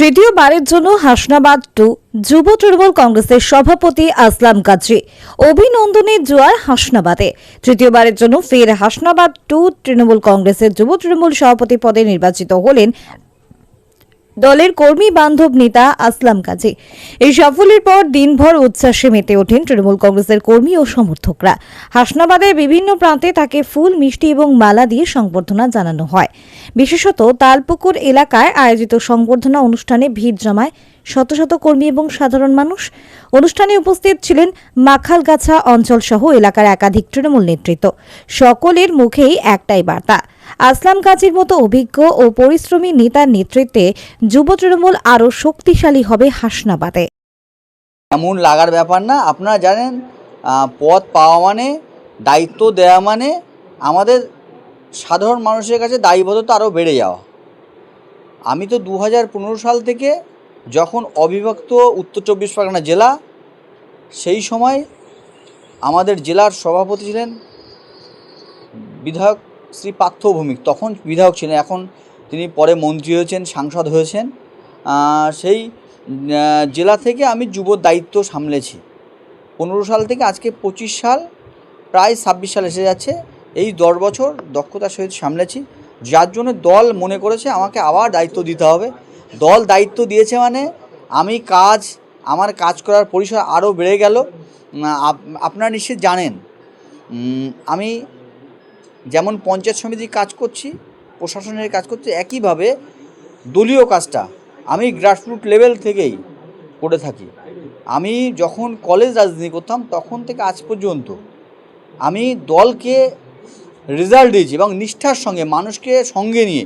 তৃতীয়বারের জন্য হাসনাবাদ টু যুব তৃণমূল কংগ্রেসের সভাপতি আসলাম কাজী। অভিনন্দনের জোয়ার হাসনাবাদে। তৃতীয়বারের জন্য ফের হাসনাবাদ টু তৃণমূল কংগ্রেসের যুব তৃণমূল সভাপতি পদে নির্বাচিত হলেন দলের কর্মী বান্ধব নেতা আসলাম কাজী। এই সাফল্যের পর দিনভর উচ্ছ্বাসে মেতে ওঠেন তৃণমূল কংগ্রেসের কর্মী ও সমর্থকরা। হাসনাবাদের বিভিন্ন প্রান্তে তাকে ফুল, মিষ্টি এবং মালা দিয়ে সংবর্ধনা জানানো হয়। বিশেষত তালপুকুর এলাকায় আয়োজিত সংবর্ধনা অনুষ্ঠানে ভিড় জমায় শত শত কর্মী এবং সাধারণ মানুষ। অনুষ্ঠানে উপস্থিত ছিলেন মাখালগাছা অঞ্চল সহ এলাকার একাধিক তৃণমূল নেতৃত্ব। সকলের মুখেই একটাই বার্তা আসলাম কাজীর মতো অভিজ্ঞ ও পরিশ্রমী নেতার নেতৃত্বে যুব তৃণমূল আরও শক্তিশালী হবে হাসনাবাদে। এমন লাগার ব্যাপার না, আপনারা জানেন পদ পাওয়া মানে দায়িত্ব দেওয়া মানে আমাদের সাধারণ মানুষের কাছে দায়বদ্ধতা আরও বেড়ে যাওয়া। আমি তো দু হাজার পনেরো সাল থেকে যখন অবিভক্ত উত্তর চব্বিশ পরগনা জেলা, সেই সময় আমাদের জেলার সভাপতি ছিলেন বিধায়ক শ্রী পার্থ ভৌমিক তখন বিধায়ক ছিলেন, এখন তিনি পরে মন্ত্রী হয়েছেন, সাংসদ হয়েছেন। সেই জেলা থেকে আমি যুব দায়িত্ব সামলেছি। পনেরো সাল থেকে আজকে পঁচিশ সাল, প্রায় ছাব্বিশ সাল এসে যাচ্ছে। এই দশ বছর দক্ষতার সহিত সামলেছি। যার জন্য দল মনে করেছে আমাকে আবার দায়িত্ব দিতে হবে। দল দায়িত্ব দিয়েছে মানে আমি কাজ, আমার কাজ করার পরিসর আরও বেড়ে গেল। আপ- আপনারা নিশ্চিত জানেন আমি যেমন পঞ্চায়েত সমিতি কাজ করছি, প্রশাসনের কাজ করছি, একইভাবে দলীয় কাজটা আমি গ্রাসরুট লেভেল থেকেই করে থাকি। আমি যখন কলেজ রাজনীতি করতাম, তখন থেকে আজ পর্যন্ত আমি দলকে রেজাল্ট দিয়েছি এবং নিষ্ঠার সঙ্গে, মানুষকে সঙ্গে নিয়ে,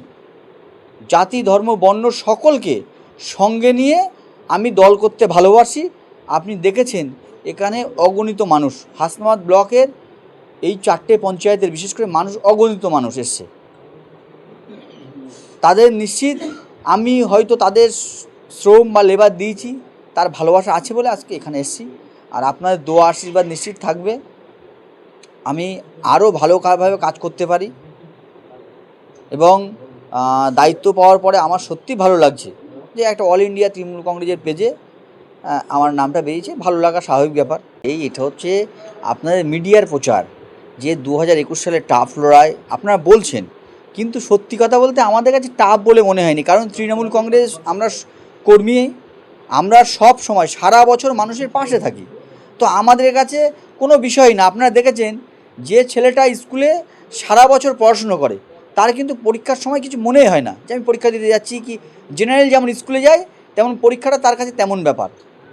জাতি, ধর্ম, বর্ণ সকলকে সঙ্গে নিয়ে আমি দল করতে ভালোবাসি। আপনি দেখেছেন, এখানে অগণিত মানুষ, হাসনাবাদ ব্লকের এই চারটে পঞ্চায়েতের বিশেষ করে মানুষ অগণিত মানুষ এসছে। তাদের নিশ্চিত আমি হয়তো তাদের শ্রম বা লেবার দিয়েছি, তার ভালোবাসা আছে বলে আজকে এখানে এসেছি। আর আপনাদের দোয়া, আশীর্বাদ নিশ্চিত থাকবে। আমি আরও ভালোভাবে কাজ করতে পারি। এবং দায়িত্ব পাওয়ার পরে আমার সত্যি ভালো লাগছে যে একটা অল ইন্ডিয়া তৃণমূল কংগ্রেসের পেজে আমার নামটা বেরিয়েছে। ভালো লাগা স্বাভাবিক ব্যাপার। এই এটা হচ্ছে আপনাদের মিডিয়ার প্রচার। যে দু হাজার একুশ সালে টাফ লড়াই আপনারা বলছেন, কিন্তু সত্যি কথা বলতে আমাদের কাছে টাফ বলে মনে হয়নি। কারণ তৃণমূল কংগ্রেস, আমরা কর্মী, আমরা সব সময়, সারা বছর মানুষের পাশে থাকি। তো আমাদের কাছে কোনো বিষয় না। আপনারা দেখেছেন, যে ছেলেটা স্কুলে সারা বছর পড়াশুনো করে, তার কিন্তু পরীক্ষার সময় কিছু মনেই হয় না। যে আমি পরীক্ষা দিতে যাচ্ছি কি জেনারেল যেমন স্কুলে যায়, তেমন পরীক্ষাটা তার কাছে তেমন ব্যাপার।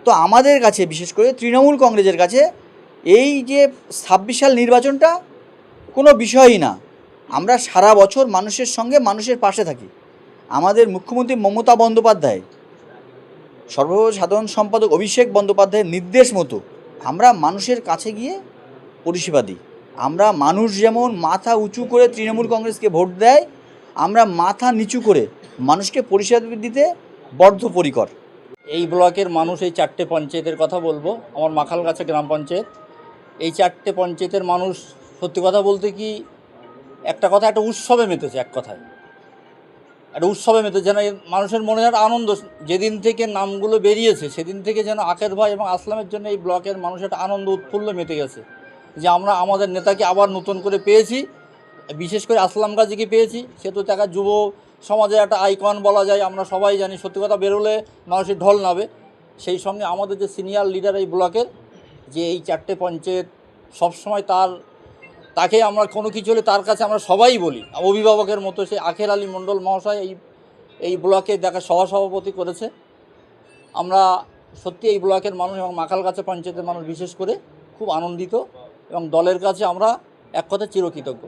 তো আমাদের কাছে, বিশেষ করে তৃণমূল কংগ্রেসের কাছে এই যে ছাব্বিশ সাল নির্বাচনটা কোনো বিষয়ই না। আমরা সারা বছর মানুষের সঙ্গে মানুষের পাশে থাকি। আমাদের মুখ্যমন্ত্রী মমতা বন্দ্যোপাধ্যায়, সর্বসাধারণ সম্পাদক অভিষেক বন্দ্যোপাধ্যায়ের নির্দেশ মতো আমরা মানুষের কাছে গিয়ে পরিষেবা দিই। আমরা মানুষ যেমন মাথা উঁচু করে তৃণমূল কংগ্রেসকে ভোট দেয়, আমরা মাথা নিচু করে মানুষকে পরিষেবা দিতে বদ্ধপরিকর। এই ব্লকের মানুষ এই চারটে পঞ্চায়েতের কথা বলব। আমার মাখালগাছা গ্রাম পঞ্চায়েত। এই চারটে পঞ্চায়েতের মানুষ সত্যি কথা বলতে কি একটা কথা, একটা উৎসবে মেতেছে এক কথায়। একটা উৎসবে মেতেছে যেন মানুষের মনে একটা আনন্দ, যেদিন থেকে নামগুলো বেরিয়েছে, সেদিন থেকে যেন আকের ভাই এবং আসলামের জন্য এই ব্লকের মানুষ একটা আনন্দ উৎফুল্ল মেতে গেছে। যে আমরা আমাদের নেতাকে আবার নতুন করে পেয়েছি, বিশেষ করে আসলাম গাজীকে পেয়েছি, সে তো টাকা যুব সমাজে একটা আইকন বলা যায়, আমরা সবাই জানি সত্যি কথা বেরোলে মানুষের ঢল নাবে সেই সঙ্গে আমাদের যে সিনিয়র লিডার এই ব্লকের যে এই চারটে পঞ্চায়েত সবসময় তার, তাকে আমরা কোনো কিছু হলে তার কাছে আমরা সবাই বলি। অভিভাবকের মতো সে আখের আলী মণ্ডল মহাশয় এই এই ব্লকে দেখা সহসভাপতি করেছে। আমরা সত্যি এই ব্লকের মানুষ এবং মাখালগাছা পঞ্চায়েতের মানুষ বিশেষ করে খুব আনন্দিত এবং দলের কাছে আমরা এক কথা চিরকৃতজ্ঞ।